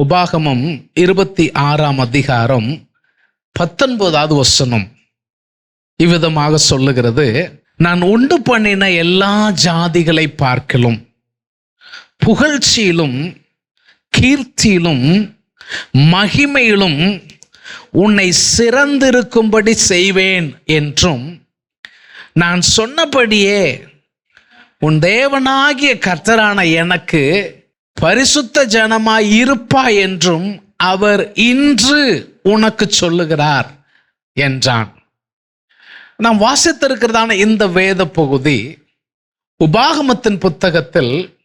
உபாகமம் இருபத்தி ஆறாம் அதிகாரம் பத்தொன்பதாவது வசனம். இவ்விதமாக சொல்லுகிறது நான் உண்டு பண்ணின எல்லா ஜாதிகளை பார்க்கலும் புகழ்ச்சியிலும் கீர்த்தியிலும் மகிமையிலும் உன்னை சிறந்திருக்கும்படி செய்வேன் என்றும் நான் சொன்னபடியே உன் தேவனாகிய கர்த்தரான எனக்கு பரிசுத்த ஜனமாய் இருப்பாய் என்றும் அவர் இன்று உனக்கு சொல்லுகிறார் என்றான். நாம் வாசித்திருக்கிறதான இந்த வேத பகுதி உபாகமத்தின் புத்தகத்தில்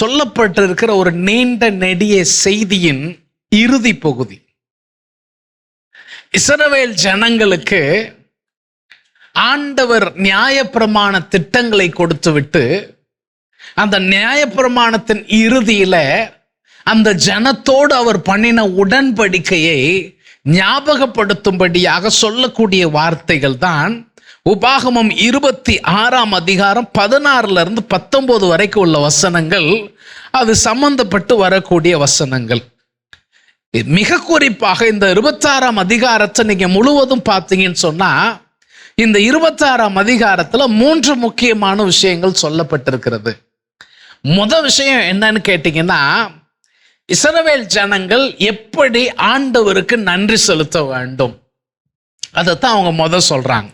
சொல்லப்பட்டிருக்கிற ஒரு நீண்ட நெடிய செய்தியின் இறுதி பகுதி. இஸ்ரவேல் ஜனங்களுக்கு ஆண்டவர் நியாயப்பிரமாண திட்டங்களை கொடுத்துவிட்டு அந்த நியாயப்பிரமாணத்தின் இறுதியில அந்த ஜனத்தோடு அவர் பண்ணின உடன்படிக்கையை ஞாபகப்படுத்தும்படியாக சொல்லக்கூடிய வார்த்தைகள் தான் உபாகமம் இருபத்தி ஆறாம் அதிகாரம் பதினாறுல இருந்து பத்தொன்பது வரைக்கும் உள்ள வசனங்கள். அது சம்பந்தப்பட்டு வரக்கூடிய வசனங்கள். மிக குறிப்பாக இந்த இருபத்தாறாம் அதிகாரத்தை நீங்க முழுவதும் பார்த்தீங்கன்னு சொன்னா இந்த இருபத்தாறாம் அதிகாரத்துல மூன்று முக்கியமான விஷயங்கள் சொல்லப்பட்டிருக்கிறது. முத விஷயம் என்னன்னு கேட்டீங்கன்னா இசரவேல் ஜனங்கள் எப்படி ஆண்டவருக்கு நன்றி செலுத்த வேண்டும்? அதைத்தான் அவங்க முத சொல்றாங்க.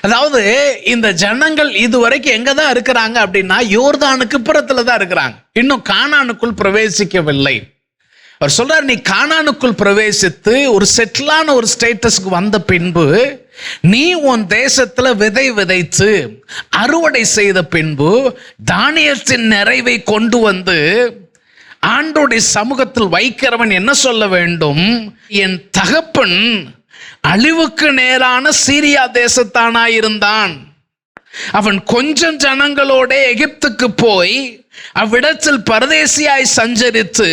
அதாவது இந்த ஜனங்கள் இதுவரைக்கும் எங்க தான் இருக்கிறாங்க அப்படின்னா யோர்தானுக்கு புறத்துல தான் இருக்கிறாங்க. இன்னும் காணானுக்குள் பிரவேசிக்கவில்லை. அவர் சொல்றார் நீ காணானுக்குள் பிரவேசித்து ஒரு செட்டிலான ஒரு ஸ்டேட்டஸ்க்கு வந்த பின்பு நீ உன் தேசத்துல விதை விதைத்து அறுவடை செய்த பின்பு தானியத்தின் நிறைவை கொண்டு வந்து ஆண்டோடைய சமூகத்தில் வைக்கிறவன் என்ன சொல்ல வேண்டும்? என் தகப்பன் அழிவுக்கு நேரான சீரியா தேசத்தானாயிருந்தான். அவன் கொஞ்சம் ஜனங்களோட எகிப்துக்கு போய் அவ்விடத்தில் பரதேசியாய் சஞ்சரித்து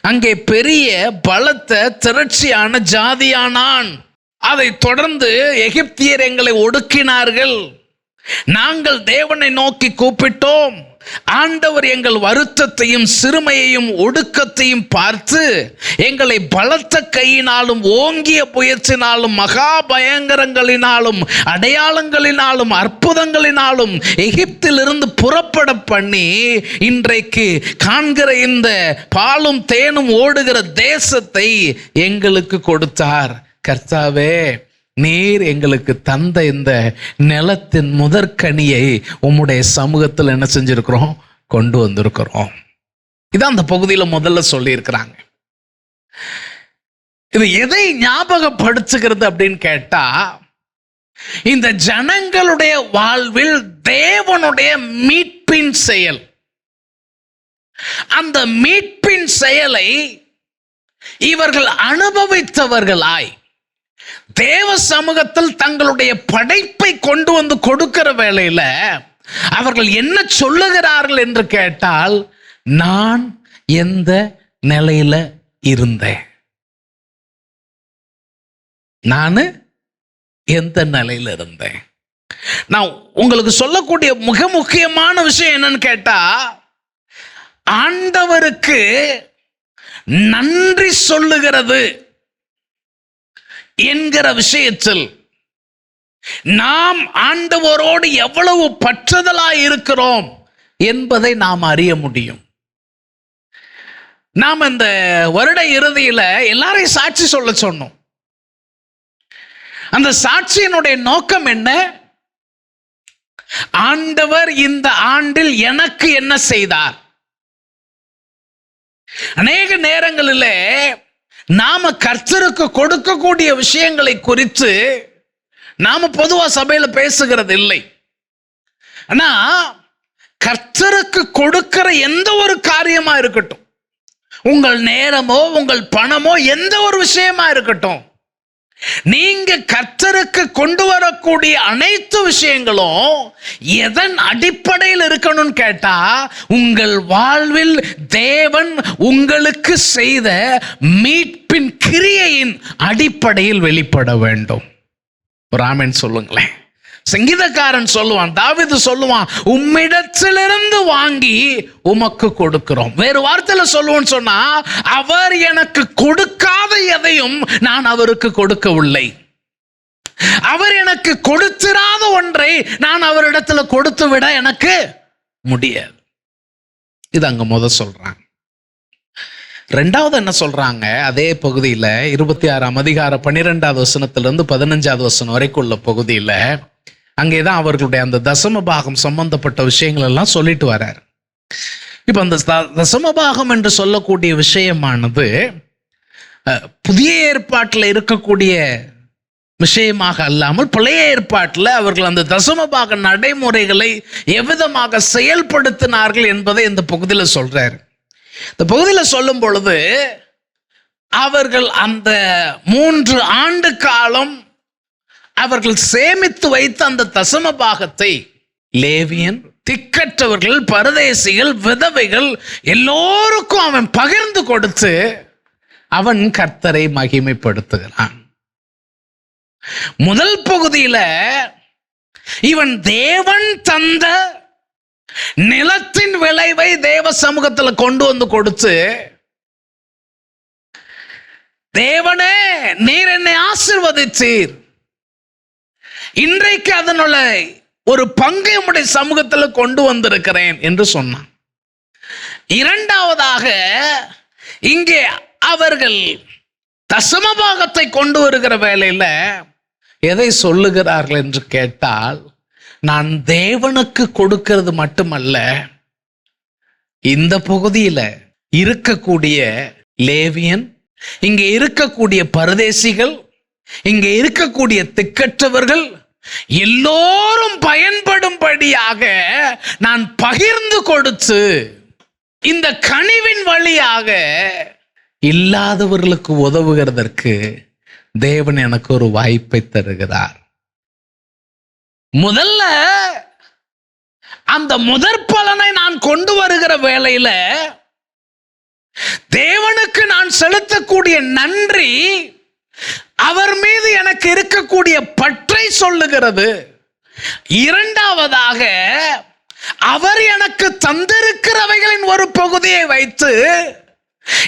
அங்கே பெரிய பலத்த திரட்சியான ஜாதியானான். அதை தொடர்ந்து எகிப்தியர் எங்களை ஒடுக்கினார்கள். நாங்கள் தேவனை நோக்கி கூப்பிட்டோம். ஆண்டவர் எங்கள் வருத்தத்தையும் சிறுமையையும் ஒடுக்கத்தையும் பார்த்து எங்களை பலத்த கையினாலும் ஓங்கிய புயற்சினாலும் மகா பயங்கரங்களினாலும் அடையாளங்களினாலும் அற்புதங்களினாலும் எகிப்திலிருந்து புறப்பட பண்ணி இன்றைக்கு காண்கிற இந்த பாலும் தேனும் ஓடுகிற தேசத்தை எங்களுக்கு கொடுத்தார். கர்த்தாவே நீர் எங்களுக்கு தந்த இந்த நிலத்தின் முதற்கனியை உம்முடைய சமூகத்தில் என்ன செஞ்சிருக்கிறோம்? கொண்டு வந்திருக்கிறோம். இதான் அந்த பகுதியில் முதல்ல சொல்லியிருக்கிறாங்க. இது எதை ஞாபகப்படுத்துகிறது அப்படின்னு கேட்டா இந்த ஜனங்களுடைய வாழ்வில் தேவனுடைய மீட்பின் செயல். அந்த மீட்பின் செயலை இவர்கள் அனுபவித்தவர்களாய் தேவ சமூகத்தில் தங்களுடைய படைப்பை கொண்டு வந்து கொடுக்கிற வேலையில் அவர்கள் என்ன சொல்லுகிறார்கள் என்று கேட்டால் நான் எந்த நிலையில இருந்தேன்? நான் எந்த நிலையில இருந்தேன்? நான் உங்களுக்கு சொல்லக்கூடிய மிக முக்கியமான விஷயம் என்னன்னு கேட்டா ஆண்டவருக்கு நன்றி சொல்லுகிறது. என்கிற விஷயத்தில் நாம் ஆண்டவரோடு எவ்வளவு பற்றுதலாய் இருக்கிறோம் என்பதை நாம் அறிய முடியும். நாம் இந்த வருட இறுதியில எல்லாரையும் சாட்சி சொல்ல சொன்னோம். அந்த சாட்சியினுடைய நோக்கம் என்ன? ஆண்டவர் இந்த ஆண்டில் எனக்கு என்ன செய்தார்? அநேக நேரங்களில் நாம கர்த்தருக்கு கொடுக்கக்கூடிய விஷயங்களை குறித்து நாம பொதுவா சபையில பேசுகிறது இல்லை. ஆனா கர்த்தருக்கு கொடுக்கிற எந்த ஒரு காரியமா இருக்கட்டும் உங்கள் நேரமோ உங்கள் பணமோ எந்த ஒரு விஷயமா இருக்கட்டும் நீங்க கர்த்தருக்கு கொண்டு வரக்கூடிய அனைத்து விஷயங்களும் எதன் அடிப்படையில் இருக்கணும்னு கேட்டா உங்கள் வாழ்வில் தேவன் உங்களுக்கு செய்த மீட்பின் கிரியையின் அடிப்படையில் வெளிப்பட வேண்டும். ராமன் சொல்லுங்களேன். சங்கீதக்காரன் சொல்லுவான் தாவிது சொல்லுவான் உம்மிடத்திலிருந்து வாங்கி உமக்கு கொடுக்கிறோம். வேறு வார்த்தையில சொல்லுவோம்னு சொன்னா அவர் எனக்கு கொடுக்கா நான் அவருக்கு கொடுக்கவில்லை. அவர் எனக்கு கொடுத்திராத ஒன்றை நான் அவரிடத்துல கொடுத்து விட எனக்கு முடியாது. இது அங்க முத சொல்றாங்க. ரெண்டாவது என்ன சொல்றாங்க? அதே பகுதியில இருபத்தி ஆறாம் அதிகார பன்னிரெண்டாவது வசனத்திலிருந்து பதினஞ்சாவது வசனம் வரைக்கும் உள்ள பகுதியில அங்கேதான் அவர்களுடைய அந்த தசம பாகம் சம்பந்தப்பட்ட விஷயங்கள் எல்லாம் சொல்லிட்டு வர்றார் இப்ப அந்த தசம பாகம் என்று சொல்லக்கூடிய விஷயமானது புதிய ஏற்பாட்டில் இருக்கக்கூடிய விஷயமாக அல்லாமல் பழைய ஏற்பாட்டில் அவர்கள் அந்த தசமபாக நடைமுறைகளை எவ்விதமாக செயல்படுத்தினார்கள் என்பதை இந்த பகுதியில் சொல்றாரு. இந்த பகுதியில் சொல்லும் பொழுது அவர்கள் அந்த மூன்று ஆண்டு காலம் அவர்கள் சேமித்து வைத்த அந்த தசம பாகத்தை லேவியன் திக்கற்றவர்கள் பரதேசிகள் விதவைகள் எல்லோருக்கும் அவன் பகிர்ந்து கொடுத்து அவன் கர்த்தரை மகிமைப்படுத்துகிறான். முதல் பகுதியில இவன் தேவன் தந்த நிலத்தின் விளைவை தேவ சமூகத்துல கொண்டு வந்து கொடுத்து தேவனே நீர் என்னை ஆசிர்வதிச்சீர் இன்றைக்கு அதனுள்ள ஒரு பங்கை உடைய சமூகத்துல கொண்டு வந்திருக்கிறேன் என்று சொன்னான். இரண்டாவதாக இங்கே அவர்கள் தசமபாகத்தை கொண்டு வருகிற வேலையில் எதை சொல்லுகிறார்கள் என்று கேட்டால் நான் தேவனுக்கு கொடுக்கிறது மட்டுமல்ல இந்த பகுதியில் இருக்கக்கூடிய லேவியன் இங்கே இருக்கக்கூடிய பரதேசிகள் இங்கே இருக்கக்கூடிய திக்கற்றவர்கள் எல்லோரும் பயன்படும்படியாக நான் பகிர்ந்து கொடுத்து இந்த கனிவின் வழியாக இல்லாதவர்களுக்கு உதவுகிறதற்கு தேவன் எனக்கு ஒரு வாய்ப்பை தருகிறார். முதல்ல அந்த முதற் பலனை நான் கொண்டு வருகிற வேளையில தேவனுக்கு நான் செலுத்தக்கூடிய நன்றி அவர் மீது எனக்கு இருக்கக்கூடிய பற்றை சொல்லுகிறது. இரண்டாவதாக அவர் எனக்கு தந்திருக்கிறவைகளின் ஒரு பகுதியை வைத்து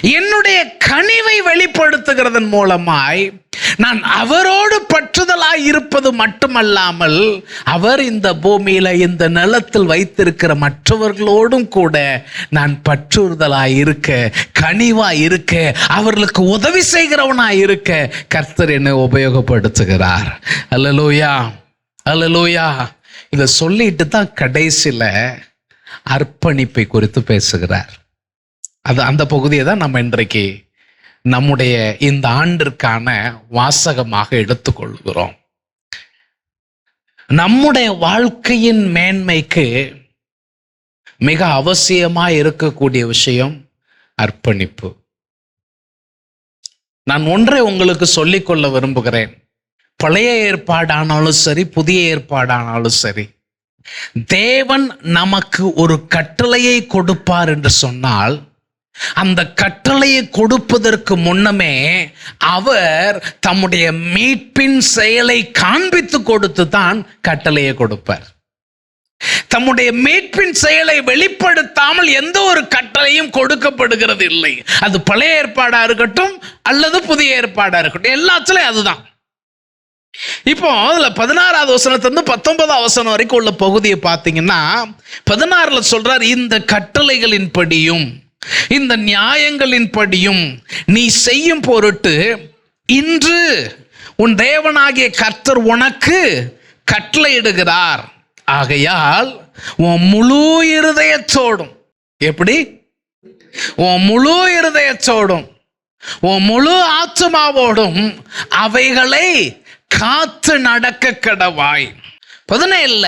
என்னுடைய கனிவை வெளிப்படுத்துகிறதன் மூலமாய் நான் அவரோடு பற்றுதலாய் இருப்பது மட்டுமல்லாமல் அவர் இந்த பூமியில இந்த நிலத்தில் வைத்திருக்கிற மற்றவர்களோடும் கூட நான் பற்றுறுதலாய் இருக்க கனிவாய் இருக்க அவர்களுக்கு உதவி செய்கிறவனாய் இருக்க கர்த்தர் என்னை உபயோகப்படுத்துகிறார். அல்லலூயா அல்லலூயா. இதை சொல்லிட்டு தான் கடைசியில் அர்ப்பணிப்பை குறித்து பேசுகிறார். அது அந்த பகுதியை தான் நம்ம இன்றைக்கு நம்முடைய இந்த ஆண்டிற்கான வாசகமாக எடுத்துக்கொள்கிறோம். நம்முடைய வாழ்க்கையின் மேன்மைக்கு மிக அவசியமா இருக்கக்கூடிய விஷயம் அர்ப்பணிப்பு. நான் ஒன்றை உங்களுக்கு சொல்லிக்கொள்ள விரும்புகிறேன். பழைய ஏற்பாடானாலும் சரி புதிய ஏற்பாடானாலும் சரி. தேவன் நமக்கு ஒரு கட்டளையை கொடுப்பார் என்று சொன்னால் அந்த கட்டளையை கொடுப்பதற்கு முன்னமே அவர் தம்முடைய மீட்பின் செயலை காண்பித்து கொடுத்து தான் கட்டளையை கொடுப்பார். தம்முடைய மீட்பின் செயலை வெளிப்படுத்தாமல் எந்த ஒரு கட்டளையும் கொடுக்கப்படுகிறது இல்லை. அது பழைய ஏற்பாடா இருக்கட்டும் அல்லது புதிய ஏற்பாடா இருக்கட்டும். எல்லாத்துலயும் அதுதான். இப்போ அதுல பதினாறாவது வசனத்திலிருந்து பத்தொன்பதாவது வசனம் வரைக்கும் உள்ள பகுதியை பார்த்தீங்கன்னா பதினாறுல சொல்றார் இந்த கட்டளைகளின் படியும் இந்த நியாயங்களின் படியும் நீ செய்யும் பொருட்டு இன்று உன் தேவனாகிய கர்த்தர் உனக்கு கட்டளையிடுகிறார். ஆகையால் உன் முழு இருதயத்தோடும் எப்படி? உன் முழு இருதயத்தோடும் உன் முழு ஆத்மாவோடும் அவைகளை காத்து நடக்க கடவாய். பதினேழுல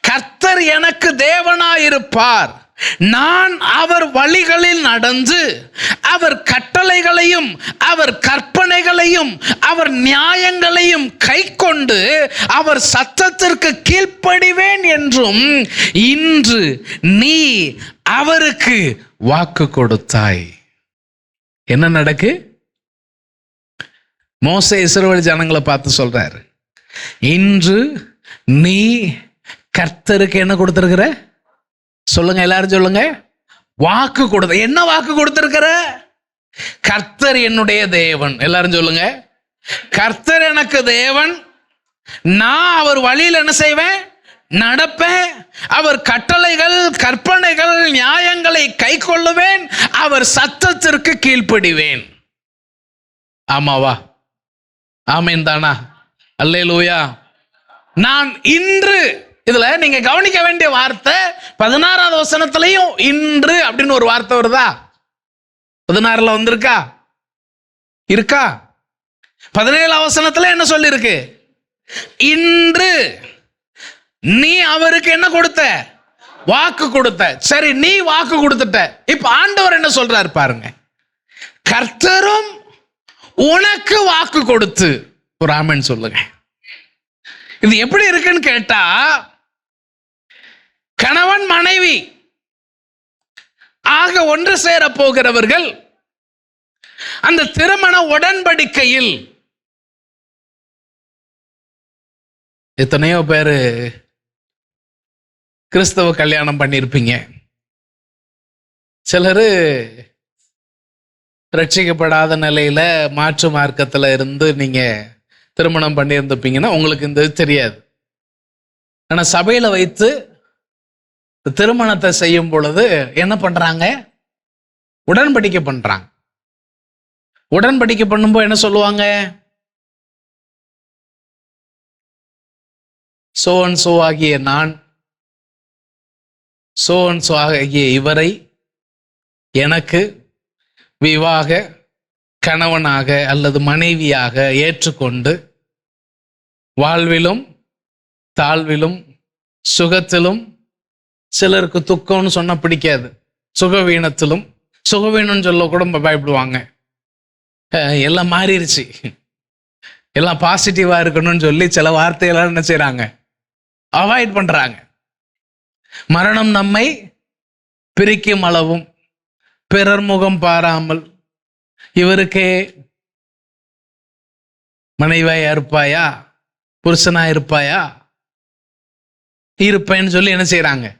கர்த்தர் எனக்கு தேவனாயிருப்பார். நான் அவர் வழிகளில் நடந்து அவர் கட்டளைகளையும் அவர் கற்பனைகளையும் அவர் நியாயங்களையும் கைக்கொண்டு அவர் சத்தத்திற்கு கீழ்ப்படிவேன் என்றும் இன்று நீ அவருக்கு வாக்கு கொடுத்தாய். என்ன நடக்கு? மோச இஸ்ரவேல் ஜனங்களை பார்த்து சொல்றாரு. இன்று நீ கர்த்தருக்கு என்ன கொடுத்திருக்கிற? சொல்லுங்க எல்லாரும் சொல்லுங்க. வாக்கு கொடுத்த என்ன வாக்கு கொடுத்திருக்கிற? கர்த்தர் என்னுடைய தேவன். எல்லாரும் சொல்லுங்க. கர்த்தர் எனக்கு தேவன். நான் அவர் வழியில் என்ன செய்வேன்? நடப்பேன். அவர் கட்டளைகள் கற்பனைகள் நியாயங்களை கை கொள்ளுவேன். அவர் சத்தத்திற்கு கீழ்ப்படிவேன். ஆமாவா ஆமேன் தானா? அல்லேலூயா. நான் இன்று இதுல நீங்க கவனிக்க வேண்டிய வார்த்தை பதினாறாவது வசனத்திலையும் இன்று அப்படின்னு ஒரு வார்த்தை வருதா? பதினாறுல வந்திருக்கா? இருக்கா? பதினேழாம் வசனத்துல என்ன சொல்லிருக்கு? இன்று நீ அவருக்கு என்ன கொடுத்த? வாக்கு கொடுத்த. சரி நீ வாக்கு கொடுத்துட்ட. இப்ப ஆண்டவர் என்ன சொல்றாரு பாருங்க. கர்த்தரும் உனக்கு வாக்கு கொடுத்து. ஒரு ஆமன் சொல்லுங்க. இது எப்படி இருக்குன்னு கேட்டா கணவன் மனைவி. ஆக ஒன்று சேர போகிறவர்கள் அந்த திருமண உடன்படிக்கையில் எத்தனையோ பேர் கிறிஸ்தவ கல்யாணம் பண்ணியிருப்பீங்க சிலர் ரட்சிக்கப்படாத நிலையில மாற்று மார்க்கத்துல இருந்து நீங்க திருமணம் பண்ணியிருந்திருப்பீங்கன்னா உங்களுக்கு இந்த இது தெரியாது. ஆனா சபையில வைத்து திருமணத்தை செய்யும் பொழுது என்ன பண்றாங்க? உடன்படிக்கை பண்றாங்க. உடன்படிக்கை பண்ணும்போது என்ன சொல்லுவாங்க? சோ அண்ட் சோ ஆகிய நான் சோ அண்ட் சோ ஆகிய இவரை எனக்கு விவாக கணவனாக அல்லது மனைவியாக ஏற்றுக்கொண்டு வாழ்விலும் தாழ்விலும் சுகத்திலும் சிலருக்கு துக்கம்னு சொன்னால் பிடிக்காது. சுகவீனத்திலும் சுகவீனம்னு சொல்ல கூட பயப்படுவாங்க. எல்லாம் மாறிடுச்சு எல்லாம் பாசிட்டிவாக இருக்கணும்னு சொல்லி சில வார்த்தையெல்லாம் என்ன செய்கிறாங்க அவாய்ட் பண்ணுறாங்க மரணம் நம்மை பிரிக்கும் அளவும் பிறர் முகம் பாராமல் இவருக்கே மனைவியா இருப்பாயா புருஷனா இருப்பாயா? இருப்பேன்னு சொல்லி என்ன செய்கிறாங்க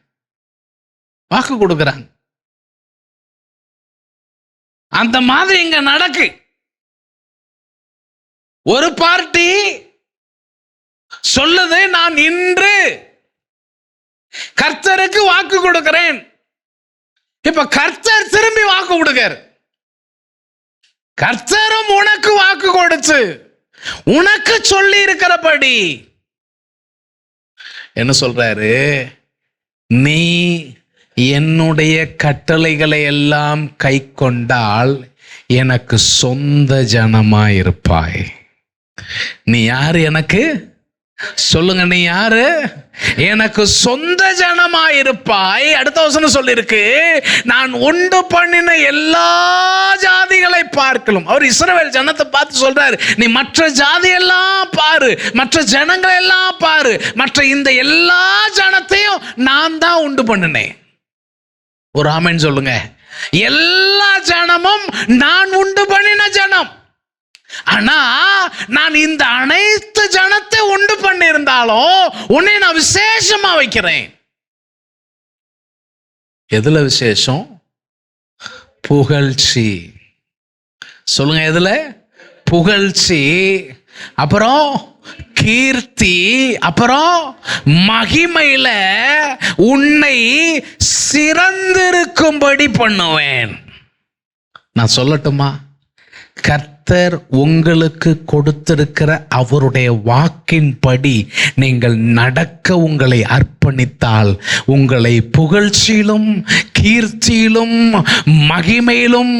வாக்கு கொடுக்குறாங்க. அந்த மாதிரி இங்க நடக்கு. ஒரு பார்ட்டி சொல்லுது நான் இன்று கர்த்தருக்கு வாக்கு கொடுக்கிறேன். இப்ப கர்த்தர் திரும்பி வாக்கு கொடுக்கார். கர்த்தரும் உனக்கு வாக்கு கொடுத்து உனக்கு சொல்லி இருக்கிறபடி. என்ன சொல்றாரு? நீ என்னுடைய கட்டளைகளை எல்லாம் கை கொண்டால் எனக்கு சொந்த ஜனமாயிருப்பாய். நீ யார் எனக்கு? சொல்லுங்க நீ யாரு? எனக்கு சொந்த ஜனமாயிருப்பாய். அடுத்த வசனம் சொல்லியிருக்கு நான் உண்டு பண்ணின எல்லா ஜாதிகளை பார்க்கலும். அவர் இஸ்ரவேல் ஜனத்தை பார்த்து சொல்றாரு நீ மற்ற ஜாதி எல்லாம் பாரு மற்ற ஜனங்களை எல்லாம் பாரு மற்ற இந்த எல்லா ஜனத்தையும் நான் தான் உண்டு பண்ணினேன். ஒரு ஆமைன்னு சொல்லுங்க. எல்லா ஜனமும் நான் உண்டு பண்ணின ஜனம். ஆனா நான் இந்த அனைத்து ஜனத்தை உண்டு பண்ணியிருந்தாலும் உன்னை நான் விசேஷமா வைக்கிறேன். எதுல விசேஷம்? புகழ்ச்சி. சொல்லுங்க எதுல? புகழ்ச்சி. அப்புறம் கீர்த்தி அப்புறம் மகிமையில உன்னை சிறந்திருக்கும்படி பண்ணுவேன். நான் சொல்லட்டுமா? கர்த்தர் உங்களுக்கு கொடுத்திருக்கிற அவருடைய வாக்கின்படி நீங்கள் நடக்க உங்களை அர்ப்பணித்தால் உங்களை புகழ்ச்சியிலும் கீர்த்தியிலும் மகிமையிலும்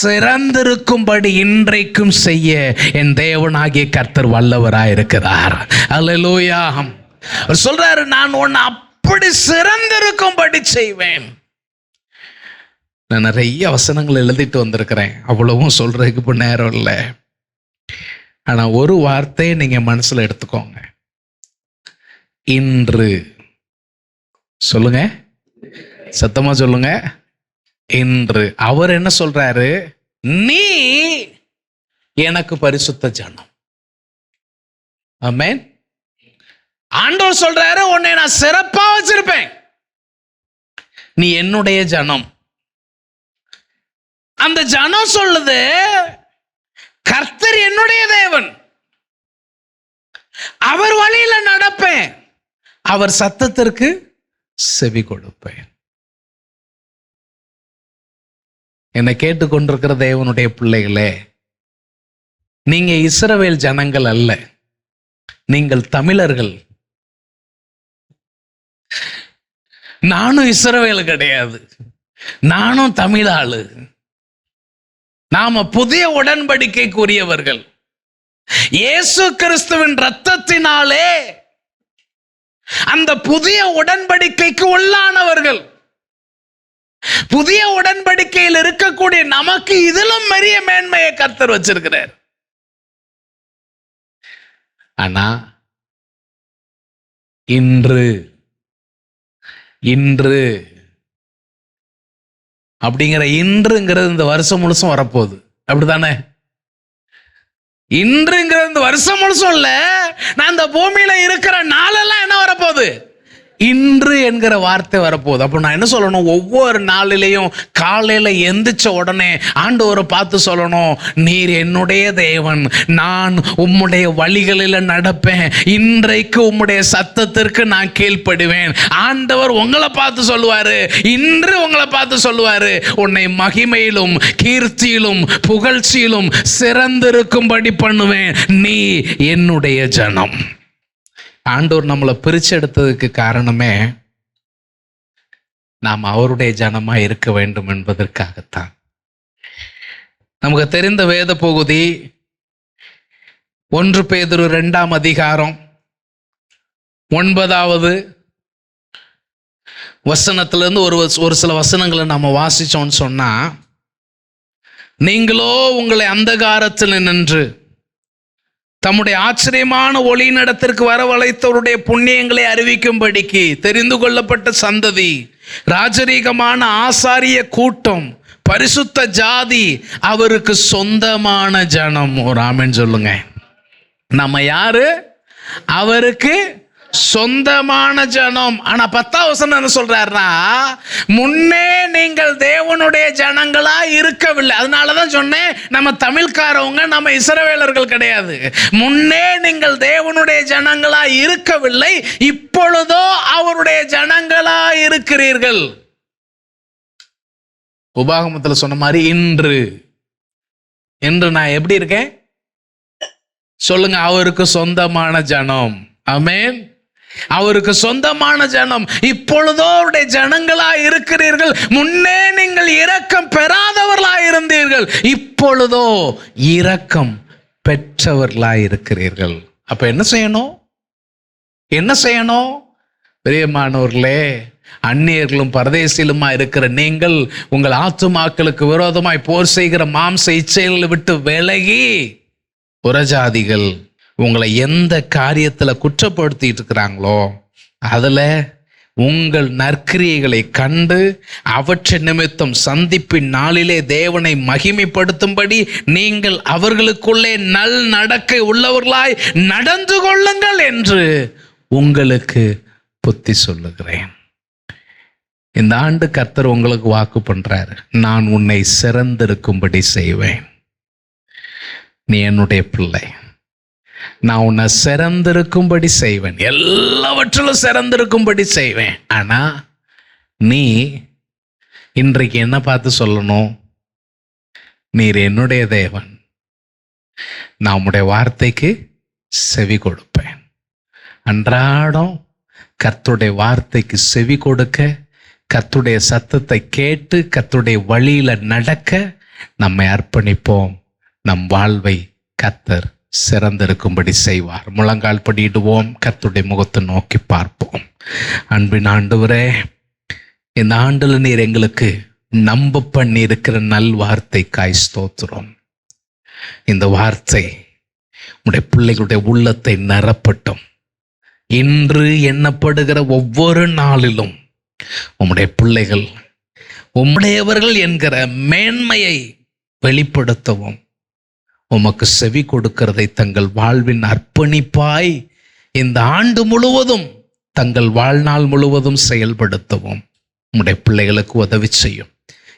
சிறந்திருக்கும்படி இன்றைக்கும் செய்ய என் தேவனாகிய கர்த்தர் வல்லவராயிருக்கிறார். அல்லேலூயா அவர் சொல்றாரு நான் உன்னை அப்படி சிறந்திருக்கும்படி செய்வேன். நான் நிறைய வசனங்கள் எழுதிட்டு வந்திருக்கிறேன். அவ்வளவும் சொல்கிறதுக்கு இப்போ நேரம் இல்லை. ஆனால் ஒரு வார்த்தையை நீங்கள் மனசில் எடுத்துக்கோங்க. இன்று. சொல்லுங்க. சத்தமாக சொல்லுங்க. இன்று. அவர் என்ன சொல்றாரு? நீ எனக்கு பரிசுத்த ஜனம். ஆமேன். ஆண்டவர் சொல்றாரு உன்னை நான் சிறப்பா வச்சிருப்பேன். நீ என்னுடைய ஜனம். அந்த ஜனம் சொல்லுது கர்த்தர் என்னுடைய தேவன். அவர் வழியில நடப்பேன். அவர் சத்தத்திற்கு செவி கொடுப்பேன். என்னை கேட்டுக்கொண்டிருக்கிற தேவனுடைய பிள்ளைகளே நீங்க இஸ்ரவேல் ஜனங்கள் அல்ல. நீங்கள் தமிழர்கள். நானும் இஸ்ரவேல் கிடையாது. நானும் தமிழ் ஆளு நாம புதிய உடன்படிக்கைக்குரியவர்கள். இயேசு கிறிஸ்துவின் ரத்தத்தினாலே அந்த புதிய உடன்படிக்கைக்கு உள்ளானவர்கள். புதிய உடன்படிக்கையில் இருக்கக்கூடிய நமக்கு இதிலும் பெரிய மேன்மையை கர்த்தர் வச்சிருக்கிறார். ஆனா இன்று இன்று அப்படிங்கிற இன்றுங்கிறது இந்த வருஷம் முழுசும் வரப்போகுது. அப்படிதானே இன்றுங்கிற இந்த வருஷம் முழுசும் இல்ல நான் இந்த பூமியில இருக்கிற நாளெல்லாம் என்ன வரப்போகுது? இன்று என்கிற வார்த்தை வரப்போகுது. அப்போ நான் என்ன சொல்லணும்? ஒவ்வொரு நாளிலையும் காலையில் எந்திரிச்ச உடனே ஆண்டவரை பார்த்து சொல்லணும். நீர் என்னுடைய தேவன். நான் உம்முடைய வழிகளில் நடப்பேன். இன்றைக்கு உம்முடைய சத்தத்திற்கு நான் கீழ்ப்படுவேன். ஆண்டவர் உங்களை பார்த்து சொல்லுவார். இன்று உங்களை பார்த்து சொல்லுவார். உன்னை மகிமையிலும் கீர்த்தியிலும் புகழ்ச்சியிலும் சிறந்திருக்கும்படி பண்ணுவேன். நீ என்னுடைய ஜனம். ஆண்டோர் நம்மளை பிரிச்செடுத்ததுக்கு காரணமே நாம் அவருடைய ஜனமா இருக்க வேண்டும் என்பதற்காகத்தான். நமக்கு தெரிந்த வேத பகுதி ஒன்று பேதுரு ரெண்டாம் அதிகாரம் ஒன்பதாவது வசனத்திலிருந்து ஒரு ஒரு சில வசனங்களை நம்ம வாசிச்சோம்னு சொன்னால் நீங்களோ உங்களை அந்தகாரத்தில் நின்று தம்முடைய ஆச்சரியமான ஒளியினிடத்திற்கு வரவழைத்தவருடைய புண்ணியங்களை அறிவிக்கும்படிக்கு தெரிந்து கொள்ளப்பட்ட சந்ததி ராஜரீகமான ஆசாரிய கூட்டம் பரிசுத்த ஜாதி அவருக்கு சொந்தமான ஜனம். ஒரு ஆமின்னு சொல்லுங்க. நம்ம யாரு? அவருக்கு சொந்தமான ஜனம். ஆனா பத்தாம் வசனம் என்ன சொல்றாருன்னா முன்னே நீங்கள் தேவனுடைய ஜனங்களா இருக்கவில்லை. அதனாலதான் சொன்னேன் நம்ம தமிழ்காரவங்க நம்ம இசரவேலர்கள் கிடையாது. முன்னே நீங்கள் தேவனுடைய ஜனங்களா இருக்கவில்லை இப்பொழுதோ அவருடைய ஜனங்களா இருக்கிறீர்கள். உபாகமத்தில் சொன்ன மாதிரி இன்று. இன்று நான் எப்படி இருக்கேன்? சொல்லுங்க அவருக்கு சொந்தமான ஜனம். அமேன் அவருக்கு சொந்தமான ஜனம். இப்பொழுதோ அவருடைய ஜனங்களா இருக்கிறீர்கள். முன்னே நீங்கள் இரக்கம் பெறாதவர்களா இருந்தீர்கள். இப்பொழுதோ இரக்கம் பெற்றவர்களா இருக்கிறீர்கள். அப்ப என்ன செய்யணும்? என்ன செய்யணும்? பிரியமானவர்களே அந்நியர்களும் பரதேசிலுமா இருக்கிற நீங்கள் உங்கள் ஆத்துமாக்களுக்கு விரோதமாய் போர் செய்கிற மாம்ச இச்சைகளை விட்டு விலகி புறஜாதிகள் உங்களை எந்த காரியத்தில் குற்றப்படுத்திட்டு இருக்கிறாங்களோ அதில் உங்கள் நற்கிரியைகளை கண்டு அவற்றை நிமித்தம் சந்திப்பின் நாளிலே தேவனை மகிமைப்படுத்தும்படி நீங்கள் அவர்களுக்குள்ளே நல் நடக்கை உள்ளவர்களாய் நடந்து கொள்ளுங்கள் என்று உங்களுக்கு புத்தி சொல்லுகிறேன். இந்த ஆண்டு கர்த்தர் உங்களுக்கு வாக்கு பண்றாரு. நான் உன்னை சிறந்திருக்கும்படி செய்வேன். நீ என்னுடைய பிள்ளை. நான் உன்னை சிறந்திருக்கும்படி செய்வேன். எல்லாவற்றிலும் சிறந்திருக்கும்படி செய்வேன். ஆனால் நீ இன்றைக்கு என்ன பார்த்து சொல்லணும்? நீர் என்னுடைய தேவன். நான் உடைய வார்த்தைக்கு செவி கொடுப்பேன். அன்றாடம் கத்துடைய வார்த்தைக்கு செவி கொடுக்க கத்துடைய சத்தத்தை கேட்டு கத்துடைய வழியில் நடக்க நம்மை அர்ப்பணிப்போம். நம் வாழ்வை கத்தர் சிறந்திருக்கும்படி செய்வார். முழங்கால் படியிடுவோம். கத்துடைய முகத்தை நோக்கி பார்ப்போம். அன்பின் ஆண்டவரே இந்த ஆண்டில் நீர் எங்களுக்கு நம்ப பண்ணி இருக்கிற நல் வார்த்தைக்காய் ஸ்தோத்திரம். இந்த வார்த்தை உடைய பிள்ளைகளுடைய உள்ளத்தை நிரப்பட்டும். இன்று எண்ணப்படுகிற ஒவ்வொரு நாளிலும் உம்முடைய பிள்ளைகள் உம்முடையவர்கள் என்கிற மேன்மையை வெளிப்படுத்தவும். உமக்கு செவி கொடுக்கிறதை தங்கள் வாழ்வின் அர்ப்பணிப்பாய் இந்த ஆண்டு முழுவதும் தங்கள் வாழ்நாள் முழுவதும் செயல்படுத்தவும். உடைய பிள்ளைகளுக்கு உதவி செய்யும்.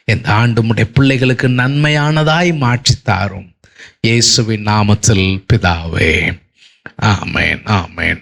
இந்த ஆண்டு உடைய பிள்ளைகளுக்கு நன்மையானதாய் மாற்றி தாரும் இயேசுவின் நாமத்தில் பிதாவே. ஆமேன் ஆமேன்.